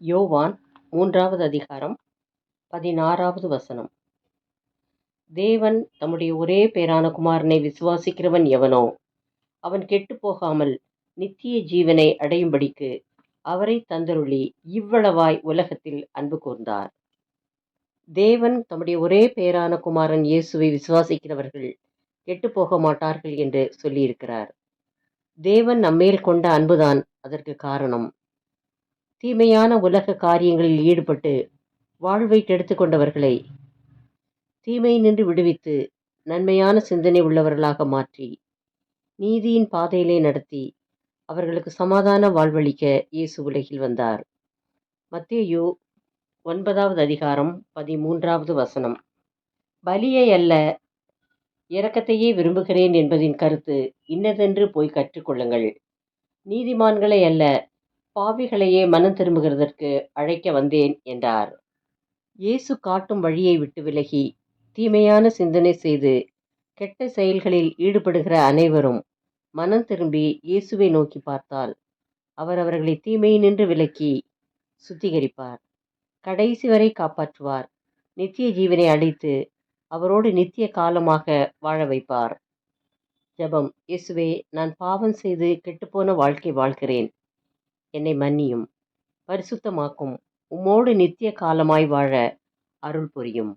யோவான் மூன்றாவது அதிகாரம் பதினாறாவது வசனம். தேவன் தம்முடைய ஒரே பேரான குமாரனை விசுவாசிக்கிறவன் எவனோ அவன் கெட்டு போகாமல் நித்திய ஜீவனை அடையும்படிக்கு அவரை தந்தருளி இவ்வளவாய் உலகத்தில் அன்பு கூர்ந்தார். தேவன் தம்முடைய ஒரே பேரான குமாரன் இயேசுவை விசுவாசிக்கிறவர்கள் கெட்டுப் போக மாட்டார்கள் என்று சொல்லியிருக்கிறார். தேவன் நம்மேல் கொண்ட அன்புதான் அதற்கு காரணம். தீமையான உலக காரியங்களில் ஈடுபட்டு வாழ்வை கெடுத்து கொண்டவர்களை தீமை நின்று விடுவித்து நன்மையான சிந்தனை உள்ளவர்களாக மாற்றி நீதியின் பாதையிலே நடத்தி அவர்களுக்கு சமாதான வாழ்வளிக்க இயேசு உலகில் வந்தார். மத்தேயு ஒன்பதாவது அதிகாரம் பதிமூன்றாவது வசனம். பலியை அல்ல இரக்கத்தையே விரும்புகிறேன் என்பதின் கருத்து இன்னதென்று போய் கற்றுக்கொள்ளுங்கள். நீதிமான்களை அல்ல பாவிகளையே மனம் திரும்புகிறதற்கு அழைக்க வந்தேன் என்றார். இயேசு காட்டும் வழியை விட்டு விலகி தீமையான சிந்தனை செய்து கெட்ட செயல்களில் ஈடுபடுகிற அனைவரும் மனம் திரும்பி இயேசுவை நோக்கி பார்த்தால் அவர் அவர்களை தீமை நின்று விலக்கி சுத்திகரிப்பார். கடைசி வரை காப்பாற்றுவார். நித்திய ஜீவனை அழைத்து அவரோடு நித்திய காலமாக வாழ வைப்பார். ஜெபம் இயேசுவே நான் பாவம் செய்து கெட்டுப்போன வாழ்க்கை வாழ்கிறேன். என்னை மன்னியும் பரிசுத்தமாக்கும். உம்மோடு நித்திய காலமாய் வாழ அருள் புரியும்.